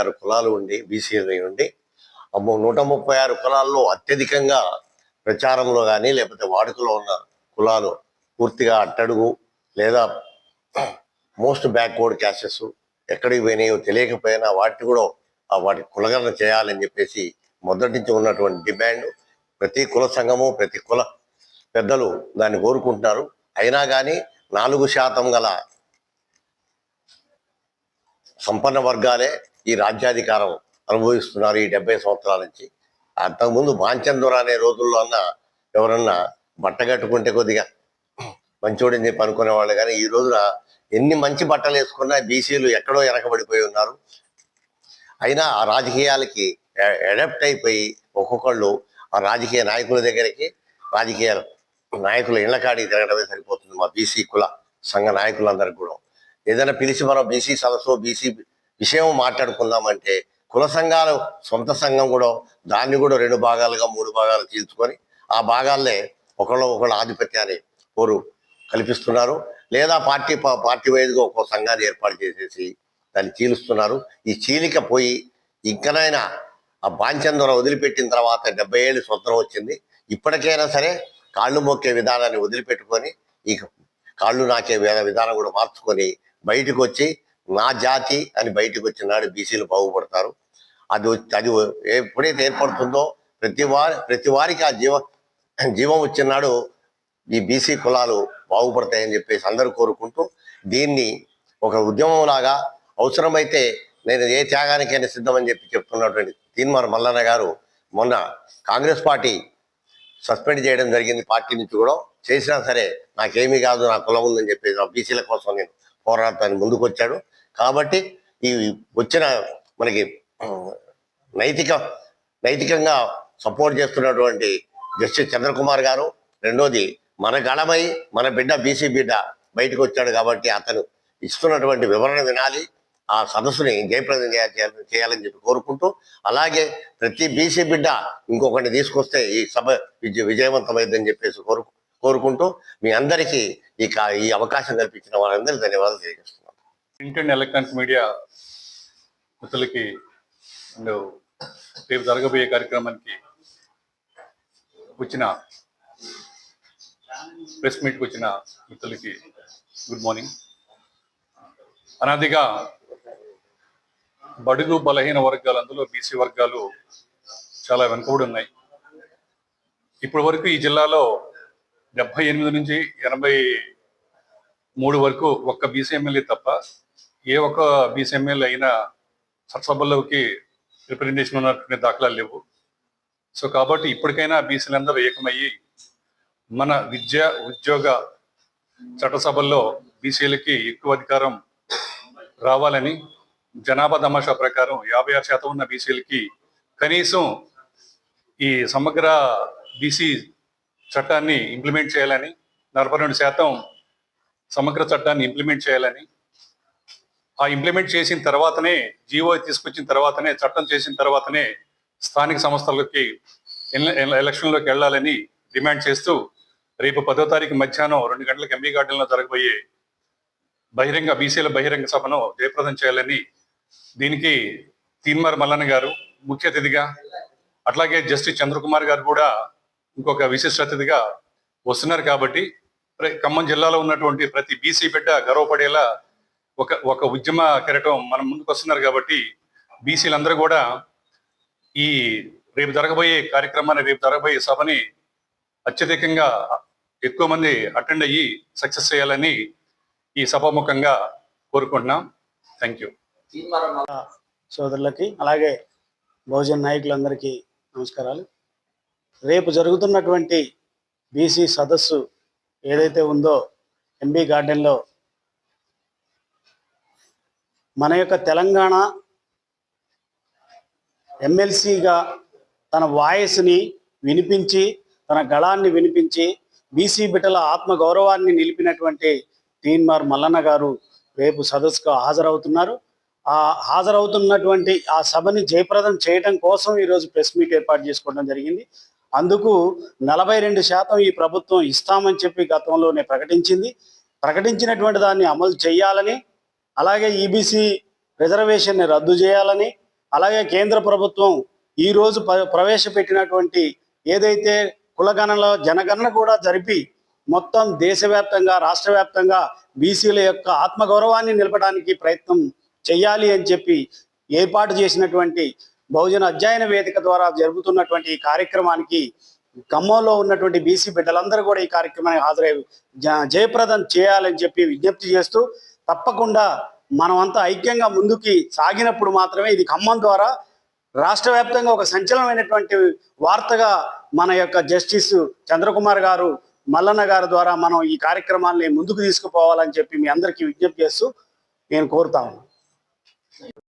ఆరు కులాలు ఉండి బీసీలు ఉండి నూట ముప్పై ఆరు కులాల్లో అత్యధికంగా ప్రచారంలో కానీ లేకపోతే వాడుకలో ఉన్న కులాలు పూర్తిగా అట్టడుగు లేదా మోస్ట్ బ్యాక్వర్డ్ క్యాసెస్ ఎక్కడికి పోయినాయో తెలియకపోయినా వాటిని కూడా ఆ వాటి కులగణన చేయాలని చెప్పేసి మొదటి నుంచి ఉన్నటువంటి డిమాండ్. ప్రతి కుల సంఘము ప్రతి కుల పెద్దలు దాన్ని కోరుకుంటున్నారు. అయినా కానీ నాలుగు శాతం గల సంపన్న వర్గాలే ఈ రాజ్యాధికారం అనుభవిస్తున్నారు ఈ డెబ్బై సంవత్సరాల నుంచి. అంతకుముందు బాంచందూర అనే రోజుల్లో అన్న ఎవరన్నా బట్ట కట్టుకుంటే కొద్దిగా మంచోడని చెప్పి అనుకునేవాళ్ళు కానీ ఈ రోజున ఎన్ని మంచి బట్టలు వేసుకున్నా బీసీలు ఎక్కడో వెనకబడిపోయి ఉన్నారు. అయినా ఆ రాజకీయాలకి అడాప్ట్ అయిపోయి ఒక్కొక్కళ్ళు ఆ రాజకీయ నాయకుల దగ్గరికి రాజకీయ నాయకుల ఇళ్ళకాడికి తిరగడమే సరిపోతుంది మా బీసీ కుల సంఘ నాయకులందరికీ కూడా. ఏదైనా పిలిచి మనం బీసీ సదస్సు బీసీ విషయం మాట్లాడుకుందామంటే కుల సంఘాలు సొంత సంఘం కూడా దాన్ని కూడా రెండు భాగాలుగా మూడు భాగాలు తీర్చుకొని ఆ భాగాల్లే ఒకళ్ళు ఒకళ్ళ ఆధిపత్యాన్ని వారు కల్పిస్తున్నారు. లేదా పార్టీ పార్టీ వైజ్గా ఒక్కో సంఘాన్ని ఏర్పాటు చేసేసి దాన్ని చీలుస్తున్నారు. ఈ చీలిక పోయి ఇంకనైనా ఆ బాంచందరం వదిలిపెట్టిన తర్వాత డెబ్బై ఏళ్ళు స్వతంత్రం వచ్చింది. ఇప్పటికైనా సరే కాళ్ళు మొక్కే విధానాన్ని వదిలిపెట్టుకొని ఈ కాళ్ళు నాకే విధానం కూడా మార్చుకొని బయటకు వచ్చి నా జాతి అని బయటకు వచ్చినాడు బీసీలు బాగుపడతారు. అది అది ఎప్పుడైతే ఏర్పడుతుందో ప్రతి వారి ప్రతి వారికి ఆ జీవ జీవం వచ్చినాడు ఈ బీసీ కులాలు బాగుపడతాయని చెప్పేసి అందరూ కోరుకుంటూ దీన్ని ఒక ఉద్యమం లాగా అవసరమైతే నేను ఏ త్యాగానికైనా సిద్ధమని చెప్పి చెప్తున్నటువంటి తీన్మార్ మల్లన్న గారు మొన్న కాంగ్రెస్ పార్టీ సస్పెండ్ చేయడం జరిగింది. పార్టీ నుంచి కూడా చేసినా సరే నాకేమీ కాదు నా కులం ఉందని చెప్పేసి నా బీసీల కోసం నేను పోరాడతానికి ముందుకు వచ్చాడు కాబట్టి ఈ వచ్చిన మనకి నైతిక నైతికంగా సపోర్ట్ చేస్తున్నటువంటి జస్టిస్ చంద్రకుమార్ గారు రెండోది మన గళమై మన బిడ్డ బీసీ బిడ్డ బయటకు వచ్చాడు కాబట్టి అతను ఇస్తున్నటువంటి వివరణ వినాలి ఆ సదస్సుని జయప్రదం చేయ- చేయాలని చెప్పి కోరుకుంటూ అలాగే ప్రతి బీసీ బిడ్డ ఇంకొకటి తీసుకొస్తే ఈ సభ విజయ విజయవంతమైందని చెప్పేసి కోరు కోరుకుంటూ మీ అందరికీ ఈ ఈ అవకాశం కల్పించిన వారందరికీ ధన్యవాదాలు తెలియజేస్తున్నాను. ప్రింట్ అండ్ ఎలక్ట్రానిక్ మీడియా మిత్రులకి అండ్ రేపు జరగబోయే కార్యక్రమానికి వచ్చిన ప్రెస్ మీట్కి వచ్చిన మిత్రులకి గుడ్ మార్నింగ్. అనాదిగా బడుగు బలహీన వర్గాలు అందులో బీసీ వర్గాలు చాలా వెనుకబడి ఉన్నాయి. ఇప్పటి వరకు ఈ జిల్లాలో డెబ్బై ఎనిమిది నుంచి ఎనభై మూడు వరకు ఒక్క బీసీ ఎమ్మెల్యే తప్ప ఏ ఒక్క బీసీ ఎమ్మెల్యే అయినా చట్టసభల్లోకి రిప్రజెంటేషన్ ఉన్నటువంటి దాఖలాలు లేవు. సో కాబట్టి ఇప్పటికైనా బీసీలందరూ ఏకమయ్యి మన విద్య ఉద్యోగ చట్టసభల్లో బీసీలకి ఎక్కువ అధికారం రావాలని జనాభా తమాషా ప్రకారం యాభై ఆరు శాతం ఉన్న బీసీలకి కనీసం ఈ సమగ్ర బీసీ చట్టాన్ని ఇంప్లిమెంట్ చేయాలని నలభై రెండు శాతం సమగ్ర చట్టాన్ని ఇంప్లిమెంట్ చేయాలని ఆ ఇంప్లిమెంట్ చేసిన తర్వాతనే జీవో తీసుకొచ్చిన తర్వాతనే చట్టం చేసిన తర్వాతనే స్థానిక సంస్థలకి ఎలక్షన్లోకి వెళ్ళాలని డిమాండ్ చేస్తూ రేపు పదో తారీఖు మధ్యాహ్నం రెండు గంటలకు ఎంబీ గార్డెన్లో జరగబోయే బహిరంగ బీసీల బహిరంగ సభను జయప్రదం చేయాలని దీనికి తీన్మార్ మల్లన్న గారు ముఖ్య అతిథిగా అట్లాగే జస్టిస్ చంద్రకుమార్ గారు కూడా ఇంకొక విశిష్ట అతిథిగా వస్తున్నారు కాబట్టి ఖమ్మం జిల్లాలో ఉన్నటువంటి ప్రతి బీసీ బిడ్డ గర్వపడేలా ఒక ఒక ఉద్యమ కెరటం మనం ముందుకు వస్తున్నారు కాబట్టి బీసీలందరూ కూడా ఈ రేపు జరగబోయే కార్యక్రమాన్ని రేపు జరగబోయే సభని అత్యధికంగా ఎక్కువ మంది అటెండ్ అయ్యి సక్సెస్ చేయాలని ఈ సభాముఖంగా కోరుకుంటున్నాం. Thank you. సోదరులకి అలాగే బహుజన్ నాయకులందరికీ నమస్కారాలు. రేపు జరుగుతున్నటువంటి బీసీ సదస్సు ఏదైతే ఉందో ఎంబీ గార్డెన్లో మన యొక్క తెలంగాణ ఎమ్మెల్సీగా తన వాయిస్ని వినిపించి తన గళాన్ని వినిపించి బీసీ బిడ్డల ఆత్మగౌరవాన్ని నిలిపినటువంటి తీన్మార్ మల్లన్న గారు రేపు సదస్సుకు హాజరవుతున్నారు. ఆ హాజరవుతున్నటువంటి ఆ సభని జయప్రదం చేయడం కోసం ఈరోజు ప్రెస్ మీట్ ఏర్పాటు చేసుకోవడం జరిగింది. అందుకు నలభై రెండు శాతం ఈ ప్రభుత్వం ఇస్తామని చెప్పి గతంలోనే ప్రకటించింది. ప్రకటించినటువంటి దాన్ని అమలు చేయాలని అలాగే ఈబీసీ రిజర్వేషన్ని రద్దు చేయాలని అలాగే కేంద్ర ప్రభుత్వం ఈ రోజు ప్ర- ప్రవేశపెట్టినటువంటి ఏదైతే కులగణలో జనగణన కూడా జరిపి మొత్తం దేశవ్యాప్తంగా రాష్ట్ర వ్యాప్తంగా బీసీల యొక్క ఆత్మగౌరవాన్ని నిలపడానికి ప్రయత్నం చేయాలి అని చెప్పి ఏర్పాటు చేసినటువంటి బహుజన అధ్యయన వేదిక ద్వారా జరుగుతున్నటువంటి ఈ కార్యక్రమానికి ఖమ్మంలో ఉన్నటువంటి బీసీ బిడ్డలందరూ కూడా ఈ కార్యక్రమానికి హాజరై జ- జయప్రదం చేయాలని చెప్పి విజ్ఞప్తి చేస్తూ తప్పకుండా మనమంతా ఐక్యంగా ముందుకి సాగినప్పుడు మాత్రమే ఇది ఖమ్మం ద్వారా రాష్ట్ర వ్యాప్తంగా ఒక సంచలనమైనటువంటి వార్తగా మన యొక్క జస్టిస్ చంద్రకుమార్ గారు మల్లన్న గారి ద్వారా మనం ఈ కార్యక్రమాల్ని ముందుకు తీసుకుపోవాలని చెప్పి మీ అందరికీ విజ్ఞప్తి చేస్తూ నేను కోరుతా